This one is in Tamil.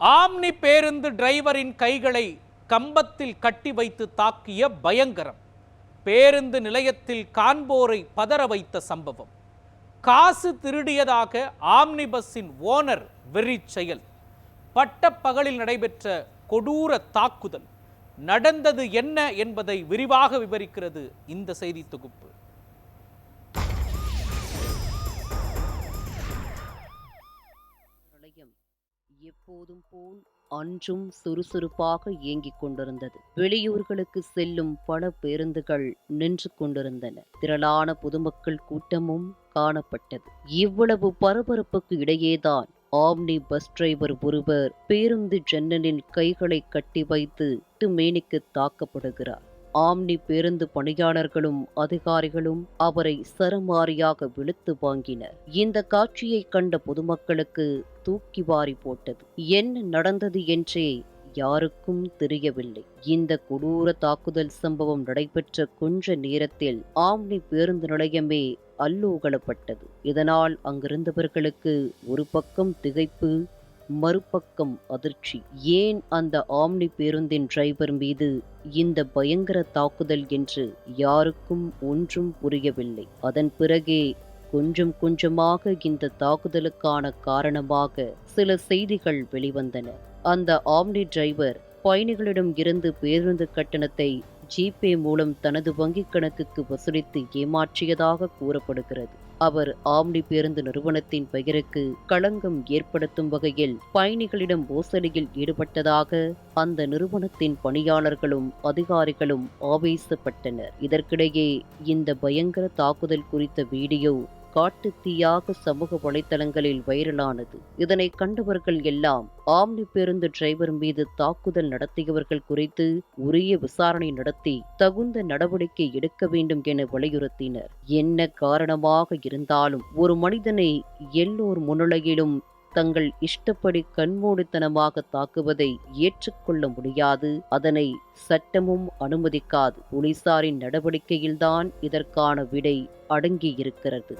ஆம்னி பேருந்து டிரைவரின் கைகளை கம்பத்தில் கட்டி வைத்து தாக்கிய பயங்கரம். பேருந்து நிலையத்தில் காண்போரை பதற வைத்த சம்பவம். காசு திருடியதாக ஆம்னி பஸ்ஸின் ஓனர் வெறி செயல். பட்டப்பகலில் நடைபெற்ற கொடூர தாக்குதல். நடந்தது என்ன என்பதை விரிவாக விவரிக்கிறது இந்த செய்தி தொகுப்பு. எப்போதும் போல் அன்றும் சுறுசுறுப்பாக இயங்கிக் கொண்டிருந்தது. வெளியூர்களுக்கு செல்லும் பல பேருந்துகள் நின்று கொண்டிருந்தன. திரளான பொதுமக்கள் கூட்டமும் காணப்பட்டது. இவ்வளவு பரபரப்புக்கு இடையேதான் ஆம்னி பஸ் டிரைவர் ஒருவர் பேருந்து ஜன்னலில் கைகளை கட்டி வைத்து மேனிக்கு தாக்கப்படுகிறார். ஆம்னி பேருந்து பணியாளர்களும் அதிகாரிகளும் அவரை சரமாரியாக விழுத்து வாங்கினர். இந்த காட்சியை கண்ட பொதுமக்களுக்கு தூக்கி வாரி போட்டது. என்ன நடந்தது என்றே யாருக்கும் தெரியவில்லை. இந்த கொடூர தாக்குதல் சம்பவம் நடைபெற்ற கொஞ்ச நேரத்தில் ஆம்னி பேருந்து நிலையமே அல்லூகலப்பட்டது. இதனால் அங்கிருந்தவர்களுக்கு ஒரு பக்கம் திகைப்பு மறுபக்கம் அதிர்ச்சி. ஏன் அந்த ஆம்னி பேருந்தின் டிரைவர் மீது இந்த பயங்கர தாக்குதல் என்று யாருக்கும் ஒன்றும் புரியவில்லை. அதன் பிறகே கொஞ்சம் கொஞ்சமாக இந்த தாக்குதலுக்கான காரணமாக சில செய்திகள் வெளிவந்தன. அந்த ஆம்னி டிரைவர் பயணிகளிடம் இருந்து பேருந்து கட்டணத்தை ஜிபே மூலம் தனது வங்கிக் கணக்குக்கு வசூலித்து ஏமாற்றியதாக கூறப்படுகிறது. அவர் ஆம்னி பேருந்து நிறுவனத்தின் பெயருக்கு களங்கம் ஏற்படுத்தும் வகையில் பயணிகளிடம் மோசடியில் ஈடுபட்டதாக அந்த நிறுவனத்தின் பணியாளர்களும் அதிகாரிகளும் ஆவேசப்பட்டனர். இதற்கிடையே இந்த பயங்கர தாக்குதல் குறித்த வீடியோ காட்டு தீயாக சமூக வலைத்தளங்களில் வைரலானது. இதனை கண்டவர்கள் எல்லாம் ஆம்னி பேருந்து டிரைவர் மீது தாக்குதல் நடத்தியவர்கள் குறித்து உரிய விசாரணை நடத்தி தகுந்த நடவடிக்கை எடுக்க வேண்டும் என வலியுறுத்தினர். என்ன காரணமாக இருந்தாலும் ஒரு மனிதனை எல்லோர் முன்னிலையிலும் தங்கள் இஷ்டப்படி கண்மூடித்தனமாக தாக்குவதை ஏற்றுக்கொள்ள முடியாது. அதனை சட்டமும் அனுமதிக்காது. போலீசாரின் நடவடிக்கையில்தான் இதற்கான விடை அடங்கியிருக்கிறது.